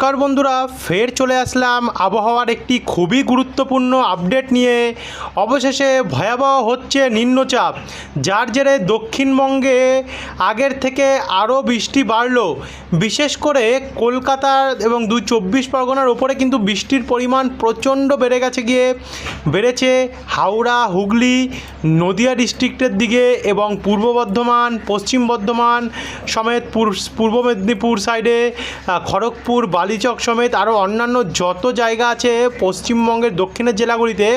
নমস্কার বন্ধুরা, ফের চলে আসলাম আবহাওয়ার একটি খুবই গুরুত্বপূর্ণ আপডেট নিয়ে। অবশেষে ভয়াবহ হচ্ছে নিম্নচাপ, যার জেরে দক্ষিণবঙ্গে আগের থেকে আরও বৃষ্টি বাড়ল। বিশেষ করে কলকাতা এবং দু চব্বিশ পরগনার ওপরে কিন্তু বৃষ্টির পরিমাণ প্রচণ্ড বেড়ে গেছে গিয়ে। বেড়েছে হাওড়া, হুগলি, নদিয়া ডিস্ট্রিক্টের দিকে এবং পূর্ব বর্ধমান, পশ্চিম বর্ধমান, সমেত পূর্ব মেদিনীপুর সাইডে খড়গপুর বালিচক সমেত আরও অন্যান্য যত জায়গা আছে পশ্চিমবঙ্গের দক্ষিণের জেলাগুলিতে,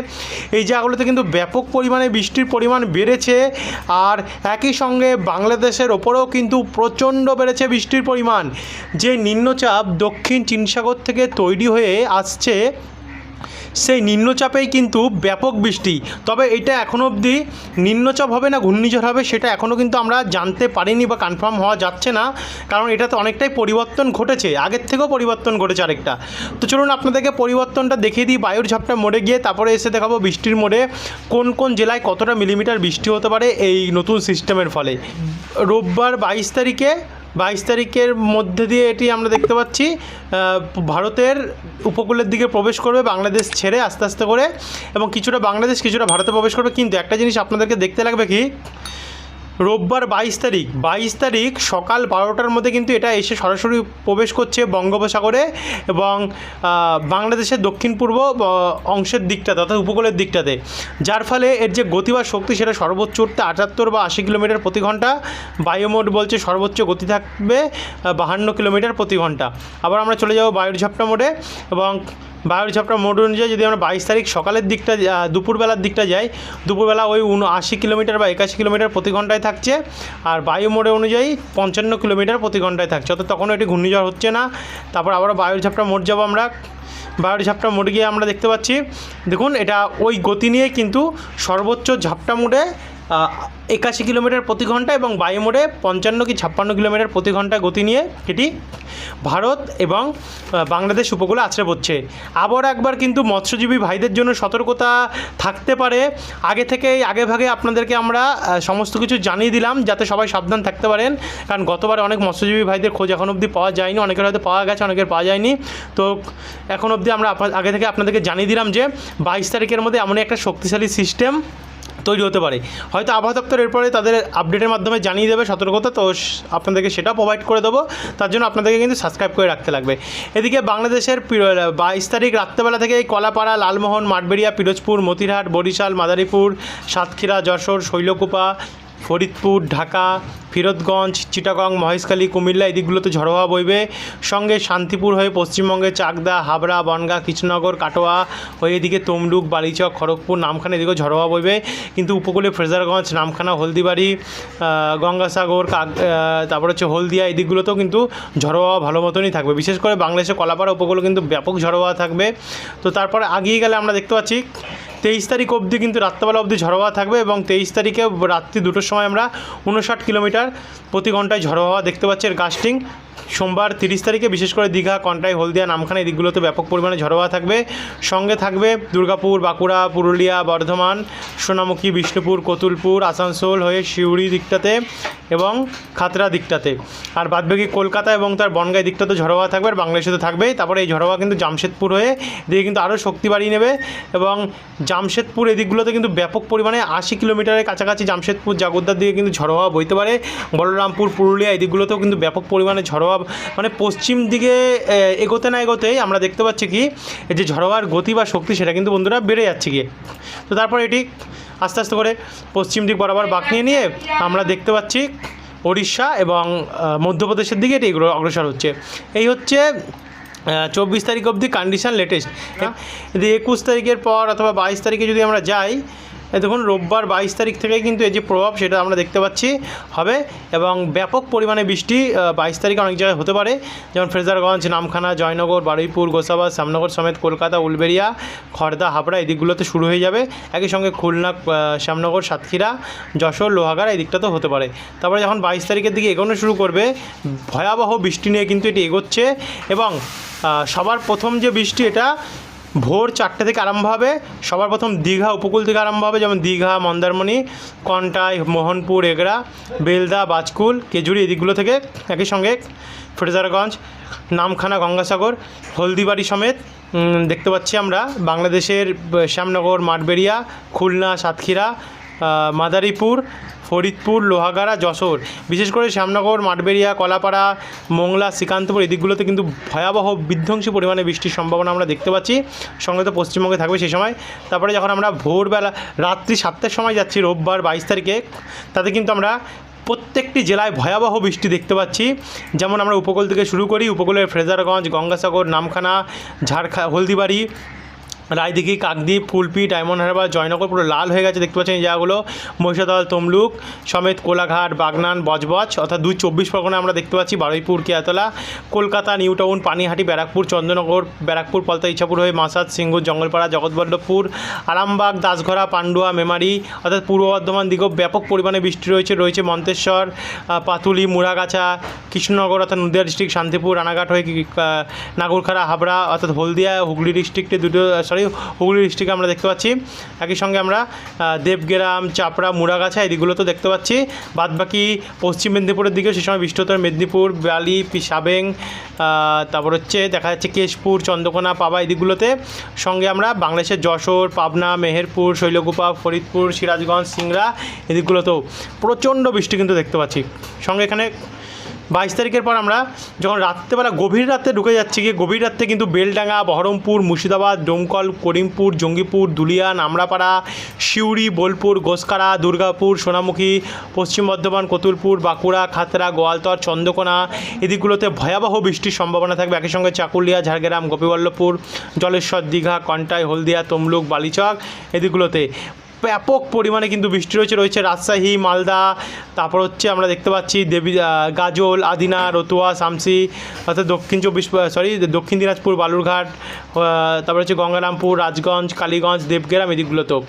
এই জায়গাগুলিতে কিন্তু ব্যাপক পরিমাণে বৃষ্টির পরিমাণ বেড়েছে। আর একই সঙ্গে বাংলাদেশের ওপরেও কিন্তু প্রচণ্ড বেড়েছে বৃষ্টির পরিমাণ। যে নিম্নচাপ দক্ষিণ চীন সাগর থেকে তৈরি হয়ে আসছে সেই নিম্নচাপেই কিন্তু ব্যাপক বৃষ্টি। তবে এটা এখনও অবধি নিম্নচাপ হবে না, ঘূর্ণিঝড় হবে, সেটা এখনও কিন্তু আমরা জানতে পারিনি বা কনফার্ম হওয়া যাচ্ছে না, কারণ এটাতে অনেকটাই পরিবর্তন ঘটেছে, আগের থেকেও পরিবর্তন ঘটেছে আরেকটা। তো চলুন আপনাদেরকে পরিবর্তনটা দেখিয়ে দিই, বায়ুর ঝাপটা মোড়ে গিয়ে তারপরে এসে দেখাবো বৃষ্টির মোড়ে কোন কোন জেলায় কতটা মিলিমিটার বৃষ্টি হতে পারে এই নতুন সিস্টেমের ফলে। রোববার বাইশ তারিখে বাইশ তারিখের মধ্যে দিয়ে এটি আমরা দেখতে পাচ্ছি ভারতের উপকূলের দিকে প্রবেশ করবে, বাংলাদেশ ছেড়ে আস্তে আস্তে করে এবং কিছুটা বাংলাদেশ, কিছুটা ভারতে প্রবেশ করবে। কিন্তু একটা জিনিস আপনাদেরকে দেখতে লাগবে কি রোববার বাইশ তারিখ। বাইশ তারিখ সকাল বারোটার মধ্যে কিন্তু এটা এসে সরাসরি প্রবেশ করছে বঙ্গোপসাগরে এবং বাংলাদেশের দক্ষিণ পূর্ব অংশের দিকটাতে অর্থাৎ উপকূলের দিকটাতে। যার ফলে এর যে গতি বা শক্তি সেটা সর্বোচ্চ উঠতে আটাত্তর বা আশি কিলোমিটার প্রতি ঘণ্টা বায়ুমোড বলছে সর্বোচ্চ গতি থাকবে বাহান্ন কিলোমিটার প্রতি ঘণ্টা। আবার আমরা চলে যাব বায়ুর ঝাপটা মোড়ে এবং বায়ুর ঝাপটা মোড অনুযায়ী যদি আমরা বাইশ তারিখ সকালের দিকটা দুপুরবেলার দিকটা যাই, দুপুরবেলা ওই আশি কিলোমিটার বা একাশি কিলোমিটার প্রতি ঘন্টায় থাকছে, আর বায়ু মোড়ে অনুযায়ী পঞ্চান্ন কিলোমিটার প্রতি ঘন্টায় থাকছে। অর্থাৎ তখন এটি ঘূর্ণিঝড় হচ্ছে না। তারপর আবারও বায়ুর ঝাপটা মোড় যাব আমরা। বায়ুর ঝাপটা মোড়ে গিয়ে আমরা দেখতে পাচ্ছি, দেখুন, এটা ওই গতি নিয়ে কিন্তু সর্বোচ্চ ঝাপটা মোড়ে একাশি কিলোমিটার প্রতি ঘণ্টা এবং বায়ু মোড়ে পঞ্চান্ন কি ছাপ্পান্ন কিলোমিটার প্রতি ঘণ্টা গতি নিয়ে এটি ভারত এবং বাংলাদেশ উপকূলে আছড়ে পড়ছে। আবার একবার কিন্তু মৎস্যজীবী ভাইদের জন্য সতর্কতা থাকতে পারে। আগে থেকেই, আগে ভাগে আপনাদেরকে আমরা সমস্ত কিছু জানিয়ে দিলাম যাতে সবাই সাবধান থাকতে পারেন। কারণ গতবারে অনেক মৎস্যজীবী ভাইদের খোঁজ এখন অবধি পাওয়া যায়নি। অনেকের হয়তো পাওয়া গেছে, অনেকের পাওয়া যায়নি। তো এখন অবধি আমরা আগে থেকে আপনাদেরকে জানিয়ে দিলাম যে বাইশ তারিখের মধ্যে এমনই একটা শক্তিশালী সিস্টেম তৈরি হতে পারে। হয়তো আবহাওয়া দপ্তর এরপরে তাদের আপডেটের মাধ্যমে জানিয়ে দেবে সতর্কতা, তো আপনাদেরকে সেটা প্রোভাইড করে দেবো। তার জন্য আপনাদেরকে কিন্তু সাবস্ক্রাইব করে রাখতে লাগবে। এদিকে বাংলাদেশের বাইশ তারিখ রাত্রেবেলা থেকে কলাপাড়া, লালমোহন, মাঠবেড়িয়া, পিরোজপুর, মতিরহাট, বরিশাল, মাদারীপুর, সাতক্ষীরা, যশোর, শৈলকুপা ফরিদপুর, ঢাকা, ফিরোজগঞ্জ, চিটাগং, মহেশখালী, কুমিল্লা এই দিকগুলোতে ঝড়ো হাওয়া বইবে। সঙ্গে শান্তিপুর হয়ে পশ্চিমবঙ্গে চাকদা, হাবড়া, বনগাঁ, কৃষ্ণনগর, কাটোয়া হয়ে এদিকে তমলুক, বালিচক, খড়গপুর, নামখানা এদিকেও ঝড়ো হাওয়া বইবে। কিন্তু উপকূলে ফ্রেজারগঞ্জ, নামখানা, হলদিবাড়ি গঙ্গাসাগর, কাক তারপর হচ্ছে হলদিয়া এই দিকগুলোতেও কিন্তু ঝড়ো ভালো মতনই থাকবে। বিশেষ করে বাংলাদেশের কলাপাড়া উপকূলে কিন্তু ব্যাপক ঝড়ো হাওয়া থাকবে। তো তারপরে আগিয়ে গেলে আমরা দেখতে পাচ্ছি তেইশ তারিখ অবধি কিন্তু রাত্রেবেলা অবধি ঝড়ো হাওয়া থাকবে এবং তেইশ তারিখে রাত্রি দুটোর সময় আমরা উনষাট কিলোমিটার প্রতি ঘন্টায় ঝড়ো হাওয়া দেখতে পাচ্ছি এর গাস্টিং সোমবার তিরিশ তারিখে বিশেষ করে দীঘা, কন্টাই, হলদিয়া, নামখানা এই দিকগুলোতে ব্যাপক পরিমাণে ঝড়ো থাকবে। সঙ্গে থাকবে দুর্গাপুর, বাঁকুড়া, পুরুলিয়া, বর্ধমান, সোনামুখী, বিষ্ণুপুর, কতুলপুর, আসানসোল হয়ে সিউড়ি দিকটাতে এবং খাতরা দিকটাতে। আর বাদবাকি কলকাতা এবং তার বনগাঁ দিকটাতে ঝড়ো হাওয়া থাকবে আর বাংলাদেশে তো থাকবেই। তারপরে এই ঝড়ো কিন্তু জামশেদপুর হয়ে এদিকে কিন্তু আরও শক্তি বাড়িয়ে নেবে এবং জামশেদপুর এদিকগুলোতে কিন্তু ব্যাপক পরিমাণে আশি কিলোমিটারের কাছাকাছি জামশেদপুর, জাগোদ্দার দিকে কিন্তু ঝড়ো বইতে পারে। বলরামপুর, পুরুলিয়া এই দিকগুলোতেও কিন্তু ব্যাপক পরিমাণে ঝড়ো মানে পশ্চিম দিকে এগোতে না এগোতেই আমরা দেখতে পাচ্ছি কি এই যে ঝড়োয়ার গতি বা শক্তি সেটা কিন্তু বন্ধুরা বেড়ে যাচ্ছে গিয়ে। তো তারপর এটি আস্তে আস্তে করে পশ্চিম দিক বরাবর বাঁক নিয়ে নিয়ে আমরা দেখতে পাচ্ছি ওড়িশা এবং মধ্যপ্রদেশের দিকে এটি অগ্রসর হচ্ছে। এই হচ্ছে চব্বিশ তারিখ অবধি কন্ডিশন লেটেস্ট যদি একুশ তারিখের পর অথবা বাইশ তারিখে যদি আমরা যাই দেখুন, রোববার বাইশ তারিখ থেকে কিন্তু এই যে প্রভাব সেটা আমরা দেখতে পাচ্ছি, হবে এবং ব্যাপক পরিমাণে বৃষ্টি বাইশ তারিখে অনেক জায়গায় হতে পারে। যেমন ফ্রেজারগঞ্জ, নামখানা, জয়নগর, বারুইপুর গোসাবাদ শ্যামনগর সমেত কলকাতা, উলবেড়িয়া খড়দা হাবড়া এই দিকগুলোতে শুরু হয়ে যাবে। একই সঙ্গে খুলনা শ্যামনগর, সাতক্ষীরা, যশোর, লোহাগাড়া এই দিকটাতেও হতে পারে। তারপরে যখন বাইশ তারিখের দিকে এগোনো শুরু করবে, ভয়াবহ বৃষ্টি নিয়ে কিন্তু এটি এগোচ্ছে এবং সবার প্রথম যে বৃষ্টি এটা ভোর চারটে থেকে আরম্ভ হবে। সবার প্রথম দীঘা, উপকূল থেকে আরম্ভ হবে, যেমন দীঘা, মন্দারমণি, কন্টাই, মোহনপুর, এগরা, বেলদা, বাজকুল, কেজুরি এদিকগুলো থেকে একই সঙ্গে ফ্রেজারগঞ্জ, নামখানা, গঙ্গাসাগর, হলদিবাড়ি সমেত দেখতে পাচ্ছি আমরা বাংলাদেশের শ্যামনগর, মাঠবেড়িয়া, খুলনা, সাতক্ষীরা মাদারীপুর ফরিদপুর, লোহাগাড়া, যশোর। বিশেষ করে শ্যামনগর, মাঠবেড়িয়া, কলাপাড়া, মোংলা, শ্রীকান্তপুর, এই দিকগুলোতে কিন্তু ভয়াবহ বিধ্বংসী পরিমাণে বৃষ্টির সম্ভাবনা আমরা দেখতে পাচ্ছি। সঙ্গে তো পশ্চিমবঙ্গে থাকবে সেই সময়। তারপরে যখন আমরা ভোরবেলা, রাত্রি সাতটার সময় যাচ্ছি, রোববার বাইশ তারিখে, তাতে কিন্তু আমরা প্রত্যেকটি জেলায় ভয়াবহ বৃষ্টি দেখতে পাচ্ছি। যেমন আমরা উপকূল থেকে শুরু করি, উপকূলের ফ্রেজারগঞ্জ, গঙ্গাসাগর, নামখানা, ঝাড়খা, হলদিবাড়ি রায়দিঘি কাকদ্বীপ ফুলপি ডায়মন্ড হারবার, জয়নগর পুরো লাল হয়ে গেছে। দেখতে পাচ্ছেন এই জায়গাগুলো। মহিষাদল, তমলুক, সমেত কোলাঘাট, বাগনান, বজবজ, অর্থাৎ দুই চব্বিশ পরগনা আমরা দেখতে পাচ্ছি বারুইপুর কেয়াতলা কলকাতা নিউ টাউন পানিহাটি, ব্যারাকপুর, চন্দ্রনগর, ব্যারাকপুর, পলতা ইচ্ছাপুর হয়ে মাসাদ সিঙ্গুর জঙ্গলপাড়া, জগৎবল্লভপুর, আরামবাগ, দাসঘরা, পান্ডুয়া, মেমারি, অর্থাৎ পূর্ব বর্ধমান দিকেও ব্যাপক পরিমাণে বৃষ্টি রয়েছে। রয়েছে মন্তেশ্বর পাতুলি, মুড়াগাছা, কৃষ্ণনগর, অর্থাৎ নদিয়া ডিস্ট্রিক্ট, শান্তিপুর, রানাঘাট হয়ে নাগরখাড়া, হাবড়া, অর্থাৎ হলদিয়া, হুগলি ডিস্ট্রিক্টে দুটো সরি হুগলি ডিস্ট্রিক্টে আমরা দেখতে পাচ্ছি। একই সঙ্গে আমরা দেবগ্রাম, চাপড়া, মুড়াগাছা এই দিকগুলো তো দেখতে পাচ্ছি। বাদবাকি পশ্চিম মেদিনীপুরের দিকে সে সময় হতো মেদিনীপুর, বালি সাবেং তারপর হচ্ছে দেখা যাচ্ছে কেশপুর, চন্দ্রকোনা, পাবা এই দিকগুলোতে সঙ্গে আমরা বাংলাদেশের যশোর, পাবনা, মেহেরপুর, শৈলকুপা, ফরিদপুর, সিরাজগঞ্জ, সিংড়া এদিকগুলোতেও প্রচণ্ড বৃষ্টি কিন্তু দেখতে পাচ্ছি। সঙ্গে এখানে বাইশ তারিখের পর আমরা যখন রাত্রেবেলা গভীর রাতে ঢুকে যাচ্ছি, গিয়ে গভীর রাত্রে কিন্তু বেলডাঙ্গা, বহরমপুর, মুর্শিদাবাদ, ডোমকল, করিমপুর, জঙ্গিপুর, দুলিয়া নামড়াপাড়া সিউড়ি, বোলপুর গোসকারা দুর্গাপুর, সোনামুখী, পশ্চিম বর্ধমান, কতুলপুর, বাঁকুড়া খাতড়া গোয়ালতর, চন্দ্রকোনা এদিকগুলোতে ভয়াবহ বৃষ্টির সম্ভাবনা থাকবে। একই সঙ্গে চাকুলিয়া, ঝাড়গ্রাম, গোপীবল্লভপুর, জলেশ্বর, দীঘা, কন্টাই, হলদিয়া, তমলুক, বালিচক এদিকগুলোতে। ব্যাপক পরিমাণে কিন্তু বৃষ্টি রয়েছে। রয়েছে রাজশাহী মালদা তারপর হচ্ছে আমরা দেখতে পাচ্ছি দেবী গাজল আদিনা রতুয়া শামসি অর্থাৎ দক্ষিণ চব্বিশ সরি দক্ষিণ দিনাজপুর বালুরঘাট তারপর হচ্ছে গঙ্গারামপুর রাজগঞ্জ কালীগঞ্জ দেবগ্রাম এদিকগুলোতেও।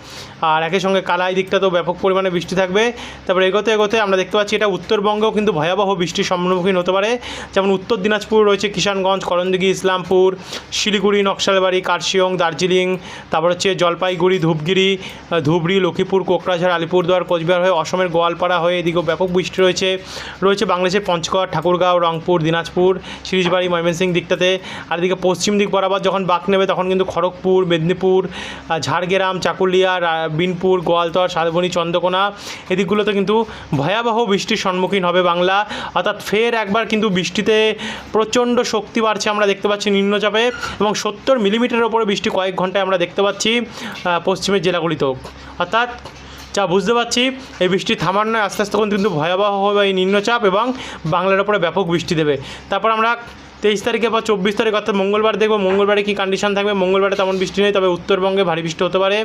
আর একই সঙ্গে কালাই দিকটাতেও ব্যাপক পরিমাণে বৃষ্টি থাকবে। তারপর এগোতে এগোতে আমরা দেখতে পাচ্ছি এটা উত্তরবঙ্গেও কিন্তু ভয়াবহ বৃষ্টির সম্মুখীন হতে পারে। যেমন উত্তর দিনাজপুর রয়েছে কিষানগঞ্জ করণদিঘি ইসলামপুর শিলিগুড়ি নকশালবাড়ি কার্শিয়ং দার্জিলিং তারপর হচ্ছে জলপাইগুড়ি ধূপগিরি আহ, ধুবড়ি, লক্ষ্মীপুর কোকরাঝাড় আলিপুরদুয়ার, কোচবিহার হয়ে অসমের গোয়ালপাড়া হয়ে এদিকেও ব্যাপক বৃষ্টি রয়েছে। রয়েছে বাংলাদেশের পঞ্চগড়, ঠাকুরগাঁও, রংপুর, দিনাজপুর, সিরিজবাড়ি, ময়মনসিংহ দিকটাতে। আর এদিকে পশ্চিম দিক বরাবর যখন বাঁক নেবে তখন কিন্তু খড়গপুর, মেদিনীপুর ঝাড়গ্রাম, চাকুলিয়া বিনপুর, গোয়ালতর শালবনী চন্দ্রকোনা এদিকগুলোতে কিন্তু ভয়াবহ বৃষ্টির সম্মুখীন হবে বাংলা। অর্থাৎ ফের একবার কিন্তু বৃষ্টিতে প্রচণ্ড শক্তি বাড়ছে আমরা দেখতে পাচ্ছি নিম্নচাপে এবং সত্তর মিলিমিটারের ওপরে বৃষ্টি কয়েক ঘন্টায় আমরা দেখতে পাচ্ছি পশ্চিমের জেলাগুলিতেও। অর্থাৎ, যা বুঝতে পারছি, এই বৃষ্টি থামার নয়, আস্তে আস্তে কিন্তু ভয়াবহ হবে এই নিম্নচাপ এবং বাংলার ওপরে ব্যাপক বৃষ্টি দেবে। তারপর আমরা তেইশ তারিখে বা চব্বিশ তারিখ, অর্থাৎ মঙ্গলবার দেখব, মঙ্গলবারে কী কন্ডিশন থাকবে? মঙ্গলবারে তেমন বৃষ্টি নেই, তবে উত্তরবঙ্গে ভারী বৃষ্টি হতে পারে।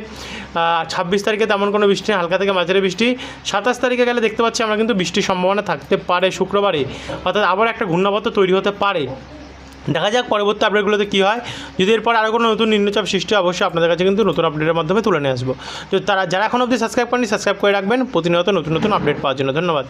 ছাব্বিশ তারিখে তেমন কোনো বৃষ্টি নেই, হালকা থেকে মাঝারি বৃষ্টি। সাতাশ তারিখে গেলে দেখতে পাচ্ছি আমরা কিন্তু বৃষ্টির সম্ভাবনা থাকতে পারে শুক্রবারে। অর্থাৎ আবার একটা ঘূর্ণাবর্ত তৈরি হতে পারে। দেখা যাক পরবর্তী আপডেটগুলোতে কী হয়। যদি এরপর আরও কোনো নতুন নিম্নচাপ সৃষ্টি হয়, অবশ্যই আপনাদের কাছে কিন্তু নতুন আপডেটের মাধ্যমে তুলে নিয়ে আসব। তো তারা যারা এখন অবধি সাবস্ক্রাইব করেনি সাবস্ক্রাইব করে রাখবেন। প্রতিনিয়ত নতুন নতুন আপডেট পাওয়ার জন্য ধন্যবাদ।